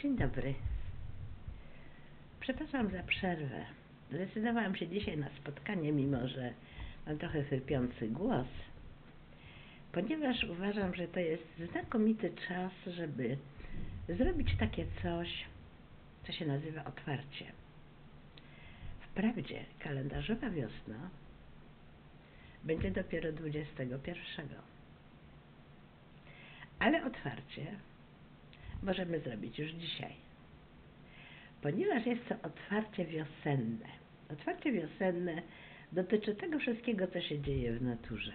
Dzień dobry. Przepraszam za przerwę. Zdecydowałam się dzisiaj na spotkanie, mimo że mam trochę chrypiący głos, ponieważ uważam, że to jest znakomity czas, żeby zrobić takie coś, co się nazywa otwarcie. Wprawdzie kalendarzowa wiosna będzie dopiero 21, ale otwarcie możemy zrobić już dzisiaj. Ponieważ jest to otwarcie wiosenne. Otwarcie wiosenne dotyczy tego wszystkiego, co się dzieje w naturze.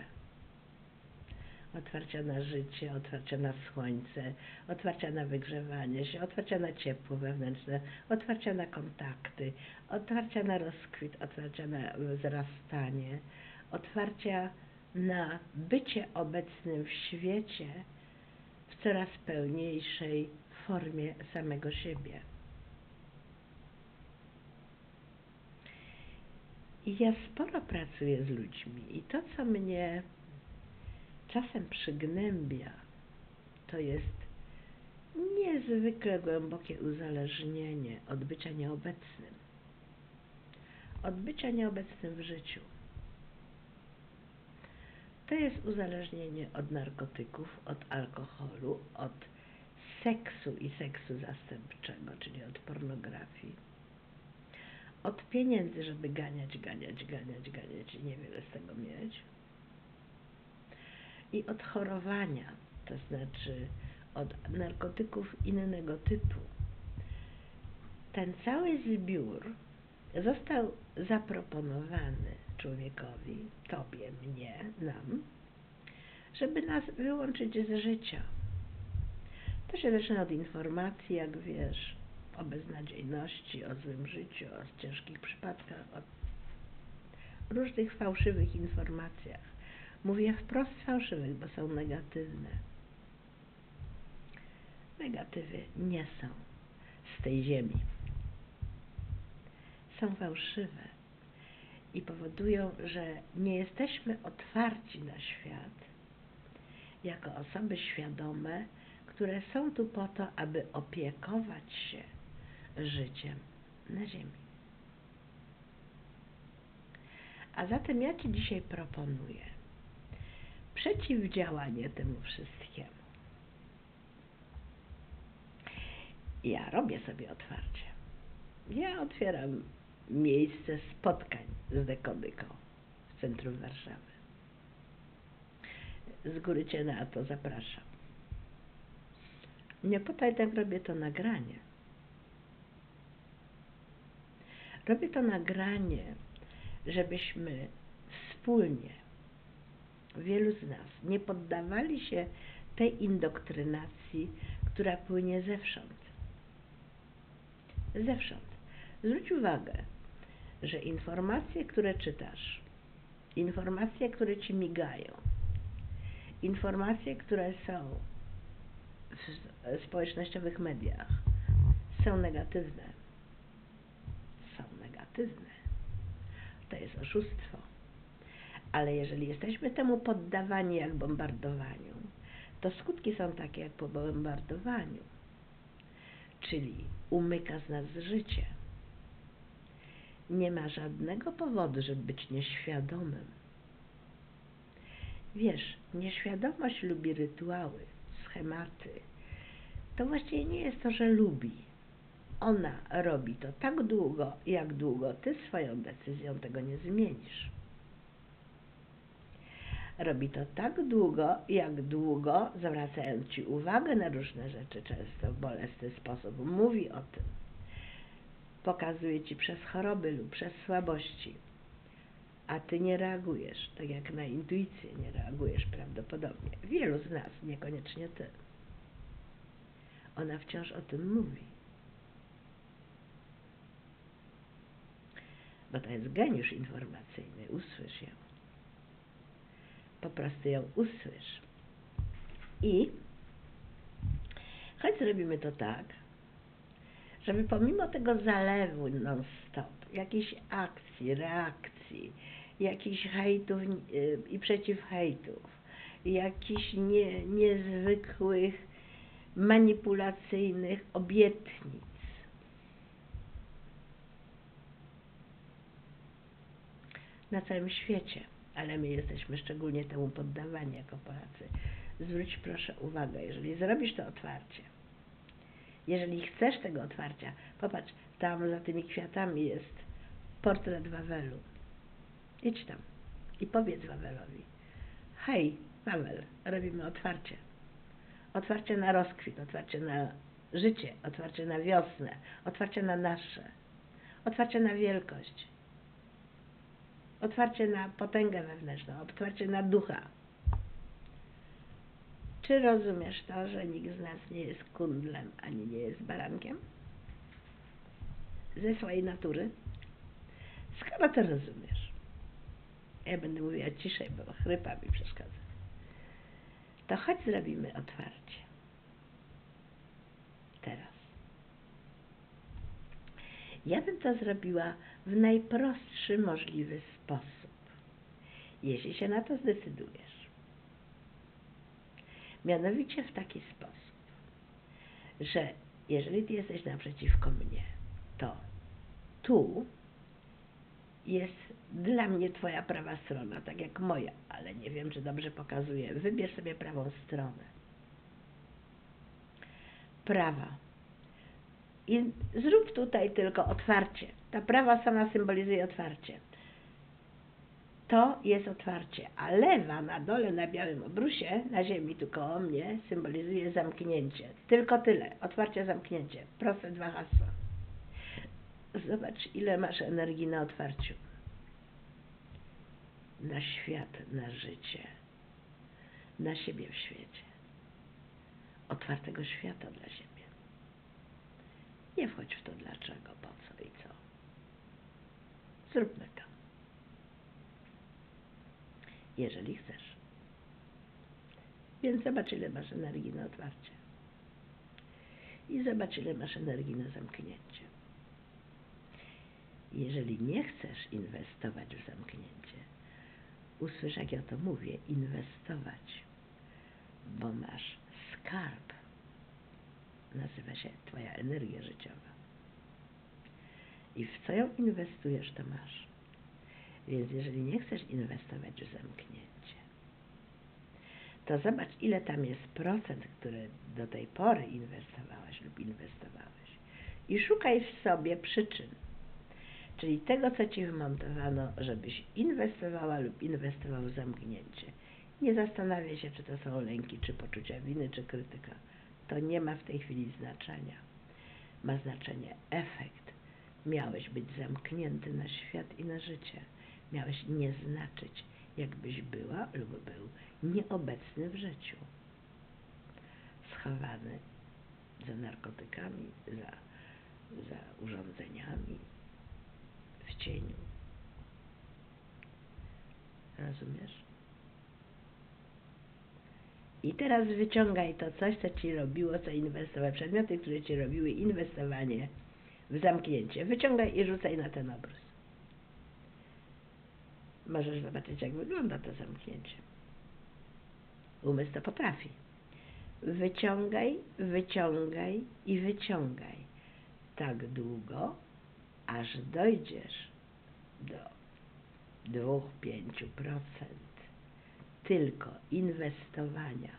Otwarcia na życie, otwarcia na słońce, otwarcia na wygrzewanie się, otwarcia na ciepło wewnętrzne, otwarcia na kontakty, otwarcia na rozkwit, otwarcia na wzrastanie, otwarcia na bycie obecnym w świecie coraz pełniejszej formie samego siebie. I ja sporo pracuję z ludźmi i to, co mnie czasem przygnębia, to jest niezwykle głębokie uzależnienie od bycia nieobecnym. Od bycia nieobecnym w życiu. To jest uzależnienie od narkotyków, od alkoholu, od seksu i seksu zastępczego, czyli od pornografii. Od pieniędzy, żeby ganiać, ganiać, ganiać, ganiać i niewiele z tego mieć. I od chorowania, to znaczy od narkotyków innego typu. Ten cały zbiór został zaproponowany człowiekowi, tobie, mnie, nam, żeby nas wyłączyć z życia. To się zaczyna od informacji, jak wiesz, o beznadziejności, o złym życiu, o ciężkich przypadkach, o różnych fałszywych informacjach. Mówię wprost fałszywych, bo są negatywne. Negatywy nie są z tej ziemi. Są fałszywe i powodują, że nie jesteśmy otwarci na świat jako osoby świadome, które są tu po to, aby opiekować się życiem na Ziemi. A zatem ja Ci dzisiaj proponuję przeciwdziałanie temu wszystkiemu. Ja robię sobie otwarcie. Ja otwieram miejsce spotkań z dekodyką w centrum Warszawy. Z góry Cię na to zapraszam. Nie pytaj, jak robię to nagranie. Robię to nagranie, żebyśmy wspólnie, wielu z nas, nie poddawali się tej indoktrynacji, która płynie zewsząd. Zewsząd. Zwróć uwagę, że informacje, które czytasz, informacje, które ci migają, informacje, które są w społecznościowych mediach, są negatywne. Są negatywne. To jest oszustwo. Ale jeżeli jesteśmy temu poddawani jak bombardowaniu, to skutki są takie jak po bombardowaniu. Czyli umyka z nas życie nie ma żadnego powodu, żeby być nieświadomym. Wiesz, nieświadomość lubi rytuały, schematy. To właściwie nie jest to, że lubi. Ona robi to tak długo, jak długo ty swoją decyzją tego nie zmienisz. Robi to tak długo, jak długo, zwracając ci uwagę na różne rzeczy, często w bolesny sposób, mówi o tym pokazuje ci przez choroby lub przez słabości, a ty nie reagujesz, tak jak na intuicję nie reagujesz prawdopodobnie. Wielu z nas, niekoniecznie ty. Ona wciąż o tym mówi. Bo to jest geniusz informacyjny, usłysz ją. Po prostu ją usłysz. I choć zrobimy to tak, żeby pomimo tego zalewu non-stop, jakiejś akcji, reakcji, jakichś hejtów i przeciw hejtów, jakichś nie, niezwykłych manipulacyjnych obietnic. Na całym świecie, ale my jesteśmy szczególnie temu poddawani jako Polacy. Zwróć proszę uwagę, jeżeli zrobisz to otwarcie, jeżeli chcesz tego otwarcia, popatrz, tam za tymi kwiatami jest portret Wawelu. Idź tam i powiedz Wawelowi, hej, Wawel, robimy otwarcie. Otwarcie na rozkwit, otwarcie na życie, otwarcie na wiosnę, otwarcie na nasze, otwarcie na wielkość, otwarcie na potęgę wewnętrzną, otwarcie na ducha. Czy rozumiesz to, że nikt z nas nie jest kundlem, ani nie jest barankiem? Ze swojej natury? Skoro to rozumiesz? Ja będę mówiła ciszej, bo chrypa mi przeszkadza. To chodź zrobimy otwarcie. Teraz. Ja bym to zrobiła w najprostszy możliwy sposób, jeśli się na to zdecydujesz. Mianowicie w taki sposób, że jeżeli ty jesteś naprzeciwko mnie, to tu jest dla mnie twoja prawa strona, tak jak moja, ale nie wiem, czy dobrze pokazuję. Wybierz sobie prawą stronę. Prawa. I zrób tutaj tylko otwarcie. Ta prawa strona symbolizuje otwarcie to jest otwarcie, a lewa na dole na białym obrusie, na ziemi tu koło mnie, symbolizuje zamknięcie. Tylko tyle. Otwarcie, zamknięcie. Proste dwa hasła. Zobacz, ile masz energii na otwarciu. Na świat, na życie. Na siebie w świecie. Otwartego świata dla siebie. Nie wchodź w to dlaczego, po co i co. Zróbmy to jeżeli chcesz. Więc zobacz, ile masz energii na otwarcie. I zobacz, ile masz energii na zamknięcie. Jeżeli nie chcesz inwestować w zamknięcie, usłysz, jak ja to mówię, inwestować, bo masz skarb. Nazywa się Twoja energia życiowa. I w co ją inwestujesz, to masz. Więc jeżeli nie chcesz inwestować w zamknięcie, to zobacz, ile tam jest procent, które do tej pory inwestowałaś lub inwestowałeś. I szukaj w sobie przyczyn. Czyli tego, co ci wymontowano, żebyś inwestowała lub inwestował w zamknięcie. Nie zastanawiaj się, czy to są lęki, czy poczucia winy, czy krytyka. To nie ma w tej chwili znaczenia. Ma znaczenie efekt. Miałeś być zamknięty na świat i na życie miałeś nie znaczyć, jakbyś była lub był nieobecny w życiu. Schowany za narkotykami, za, za urządzeniami, w cieniu. Rozumiesz? I teraz wyciągaj to coś, co ci robiło, co inwestowało, przedmioty, które ci robiły inwestowanie w zamknięcie. Wyciągaj i rzucaj na ten obraz. Możesz zobaczyć, jak wygląda to zamknięcie. Umysł to potrafi. Wyciągaj, wyciągaj i wyciągaj. Tak długo, aż dojdziesz do 2-5% tylko inwestowania.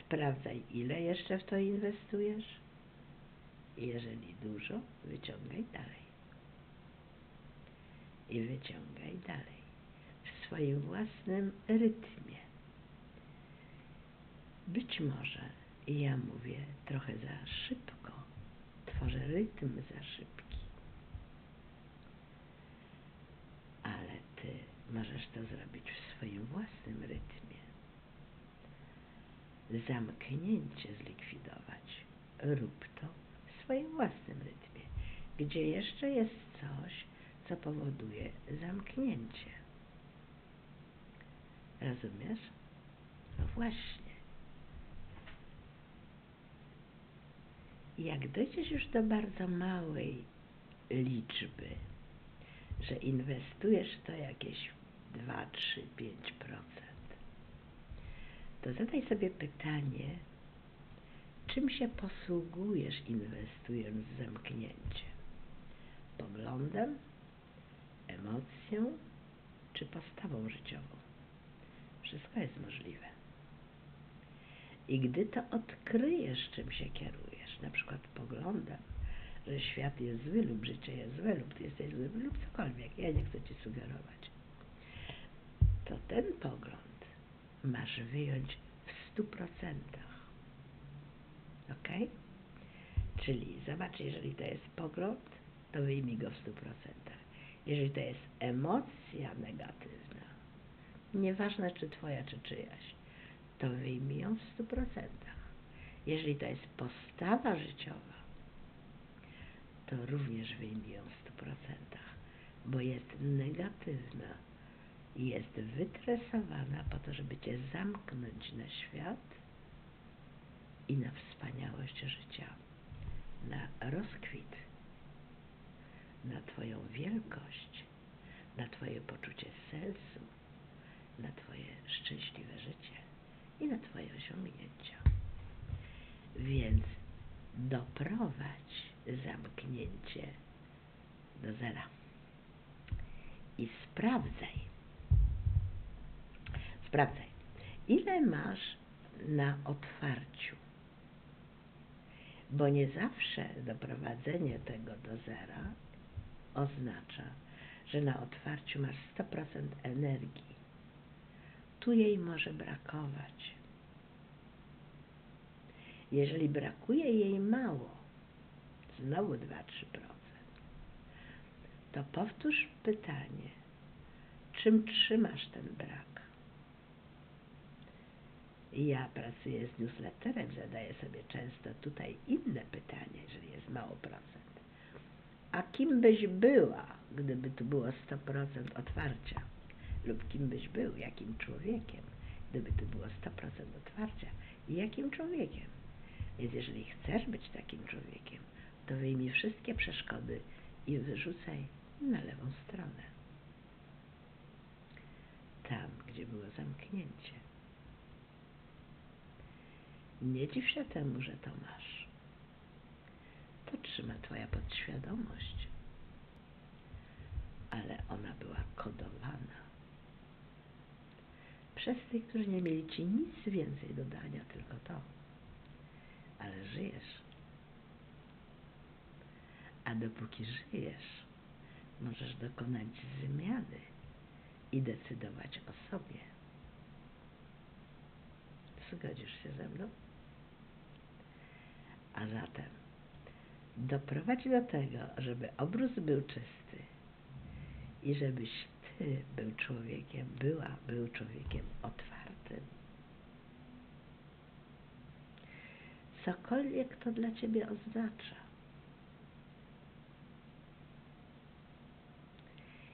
Sprawdzaj, ile jeszcze w to inwestujesz. Jeżeli dużo, wyciągaj dalej. I wyciągaj dalej swoim własnym rytmie. Być może ja mówię trochę za szybko, tworzę rytm za szybki, ale ty możesz to zrobić w swoim własnym rytmie. Zamknięcie zlikwidować. Rób to w swoim własnym rytmie, gdzie jeszcze jest coś, co powoduje zamknięcie. Rozumiesz? No właśnie. Jak dojdziesz już do bardzo małej liczby, że inwestujesz to jakieś 2, 3, 5%, to zadaj sobie pytanie, czym się posługujesz inwestując w zamknięcie? Poglądem, emocją czy postawą życiową? Wszystko jest możliwe. I gdy to odkryjesz, czym się kierujesz, na przykład poglądem, że świat jest zły lub życie jest złe lub ty jesteś zły lub cokolwiek, ja nie chcę ci sugerować, to ten pogląd masz wyjąć w stu procentach. Ok? Czyli zobacz, jeżeli to jest pogląd, to wyjmij go w stu procentach. Jeżeli to jest emocja negatywna, nieważne czy twoja, czy czyjaś, to wyjmij ją w stu procentach. Jeżeli to jest postawa życiowa, to również wyjmij ją w stu procentach, bo jest negatywna i jest wytresowana po to, żeby cię zamknąć na świat i na wspaniałość życia, na rozkwit, na Twoją wielkość, na Twoje poczucie sensu, na Twoje szczęśliwe życie i na Twoje osiągnięcia. Więc doprowadź zamknięcie do zera i sprawdzaj, sprawdzaj, ile masz na otwarciu. Bo nie zawsze doprowadzenie tego do zera oznacza, że na otwarciu masz 100% energii. Tu jej może brakować. Jeżeli brakuje jej mało, znowu 2-3%, to powtórz pytanie, czym trzymasz ten brak? Ja pracuję z newsletterem, zadaję sobie często tutaj inne pytanie, jeżeli jest mało procent. A kim byś była, gdyby tu było 100% otwarcia? Lub kim byś był, jakim człowiekiem, gdyby tu było 100% otwarcia i jakim człowiekiem? Więc jeżeli chcesz być takim człowiekiem, to wyjmij wszystkie przeszkody i wyrzucaj na lewą stronę. Tam, gdzie było zamknięcie. Nie dziw się temu, że to masz. To trzyma Twoja podświadomość. Ale ona była kodowana przez tych, którzy nie mieli Ci nic więcej dodania, tylko to. Ale żyjesz. A dopóki żyjesz, możesz dokonać zmiany i decydować o sobie. Zgodzisz się ze mną? A zatem doprowadź do tego, żeby obrus był czysty i żebyś był człowiekiem, była, był człowiekiem otwartym. Cokolwiek to dla ciebie oznacza.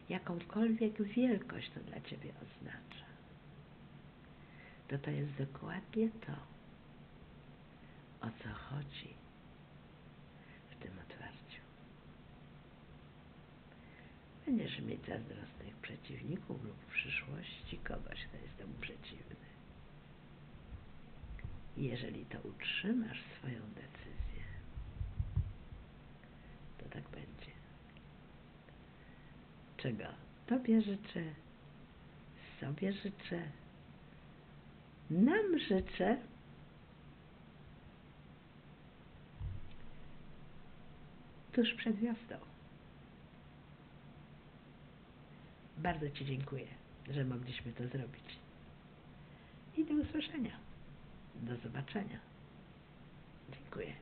Jakąkolwiek wielkość to dla ciebie oznacza. To to jest dokładnie to, o co chodzi w tym otwarciu. Będziesz mieć zazdrosnych przeciwników lub w przyszłości kogoś, kto jest temu przeciwny. Jeżeli to utrzymasz swoją decyzję, to tak będzie. Czego Tobie życzę, sobie życzę, nam życzę, tuż przed wiosną. Bardzo Ci dziękuję, że mogliśmy to zrobić. I do usłyszenia. Do zobaczenia. Dziękuję.